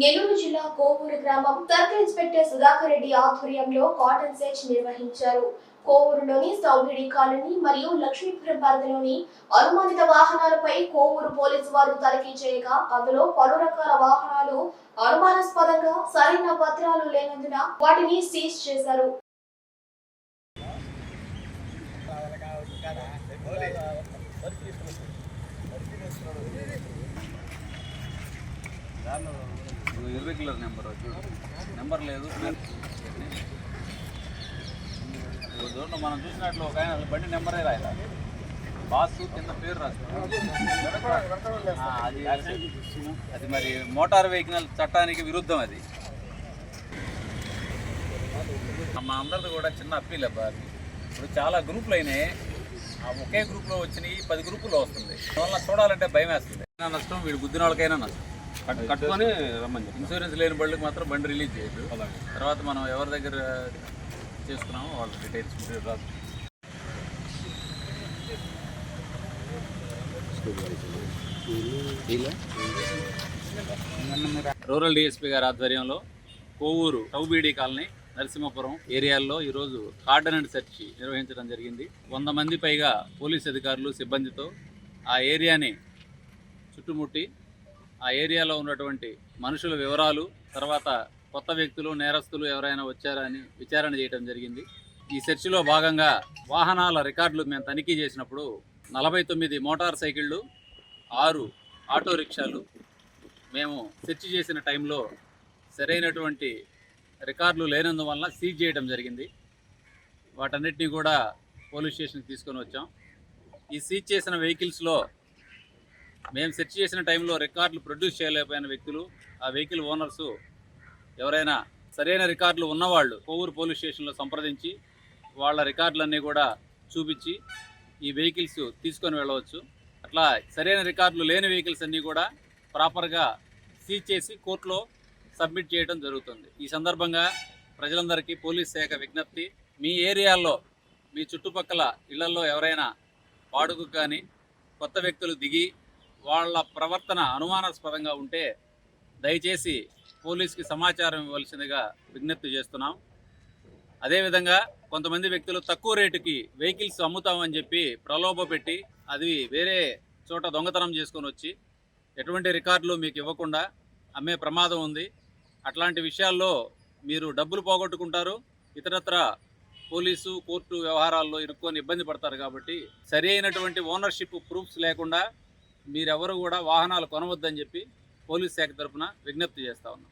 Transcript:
నెల్లూరు జిల్లా కోవూరు గ్రామం circle inspector Sudhakar Reddy ఆధ్వర్యంలో కాటన్ సెర్చ్ నిర్వహించారు. కోవూరులోని సౌభిడి కాలనీ మరియు లక్ష్మీపురం పరిధిలోని అనుమానిత వాహనాలపై కోవూరు పోలీసు వారు తనిఖీ చేయగా అందులో పలు రకాల వాహనాలు అనుమానాస్పదంగా సరైన పత్రాలు లేనందున వాటిని సీజ్ చేశారు. ఇర్రెగ్యులర్ నెంబర్ వచ్చి నెంబర్ లేదు. చూడండి మనం చూసినట్లు ఒక ఆయన బండి నెంబరే రాయాల. బాస్ కింద పేరు రాస్తారు అది అది మరి మోటార్ వెహికల్ చట్టానికి విరుద్ధం అది. మా అందరిది కూడా చిన్న అప్పీల్ అబ్బా ఇప్పుడు చాలా గ్రూపులు అయినాయి. ఆ ఒకే గ్రూప్లో వచ్చినాయి పది గ్రూపుల్లో వస్తుంది. దానివల్ల చూడాలంటే భయం వేస్తుంది. అయినా నష్టం వీడు గుద్దిన వాళ్ళకైనా నష్టం. కట్టుకొని రమ్మని ఇన్సూరెన్స్ లేని బళ్ళకి మాత్రం బండి రిలీజ్ చేయదు తర్వాత మనం ఎవరి దగ్గర చేసుకున్నామో వాళ్ళ డీటెయిల్స్ రాదు రూరల్ డిఎస్పీ గారి ఆధ్వర్యంలో కోవూరు టౌబీడి కాలనీ నరసింహపురం ఏరియాల్లో ఈరోజు కార్డన్ అండ్ సెర్చ్ నిర్వహించడం జరిగింది. వంద మంది పైగా పోలీస్ అధికారులు సిబ్బందితో ఆ ఏరియాని చుట్టుముట్టి ఆ ఏరియాలో ఉన్నటువంటి మనుషుల వివరాలు తర్వాత కొత్త వ్యక్తులు నేరస్తులు ఎవరైనా వచ్చారా అని విచారణ చేయడం జరిగింది. ఈ సెర్చ్లో భాగంగా వాహనాల రికార్డులు మేము తనిఖీ చేసినప్పుడు నలభై తొమ్మిది మోటార్ సైకిళ్ళు ఆరు ఆటో రిక్షాలు మేము సెర్చ్ చేసిన టైంలో సరైనటువంటి రికార్డులు లేనందువల్ల సీజ్ చేయడం జరిగింది. వాటన్నిటిని కూడా పోలీస్ స్టేషన్కి తీసుకొని వచ్చాం. ఈ సీజ్ చేసిన వెహికల్స్లో మేము సెర్చ్ చేసిన టైంలో రికార్డులు ప్రొడ్యూస్ చేయలేకపోయిన వ్యక్తులు ఆ వెహికల్ ఓనర్సు ఎవరైనా సరైన రికార్డులు ఉన్నవాళ్ళు కోవూరు పోలీస్ స్టేషన్లో సంప్రదించి వాళ్ళ రికార్డులన్నీ కూడా చూపించి ఈ వెహికల్స్ తీసుకొని వెళ్ళవచ్చు. అట్లా సరైన రికార్డులు లేని వెహికల్స్ అన్నీ కూడా ప్రాపర్గా సీజ్ చేసి కోర్టులో సబ్మిట్ చేయడం జరుగుతుంది. ఈ సందర్భంగా ప్రజలందరికీ పోలీస్ శాఖ విజ్ఞప్తి మీ ఏరియాల్లో మీ చుట్టుపక్కల ఇళ్ళలో ఎవరైనా వాడుకు కానీ కొత్త వ్యక్తులు దిగి వాళ్ళ ప్రవర్తన అనుమానాస్పదంగా ఉంటే దయచేసి పోలీస్కి సమాచారం ఇవ్వాల్సిందిగా విజ్ఞప్తి చేస్తున్నాం. అదేవిధంగా కొంతమంది వ్యక్తులు తక్కువ రేటుకి వెహికల్స్ అమ్ముతామని చెప్పి ప్రలోభ పెట్టి అది వేరే చోట దొంగతనం చేసుకొని వచ్చి ఎటువంటి రికార్డులు మీకు ఇవ్వకుండా అమ్మే ప్రమాదం ఉంది. అట్లాంటి విషయాల్లో మీరు డబ్బులు పోగొట్టుకుంటారు. ఇతరత్ర పోలీసు కోర్టు వ్యవహారాల్లో ఇరుక్కొని ఇబ్బంది పడతారు కాబట్టి సరి అయినటువంటి ఓనర్షిప్ ప్రూఫ్స్ లేకుండా మీరెవరు కూడా వాహనాలు కొనవద్దని చెప్పి పోలీస్ శాఖ తరఫున విజ్ఞప్తి చేస్తా ఉన్నాం.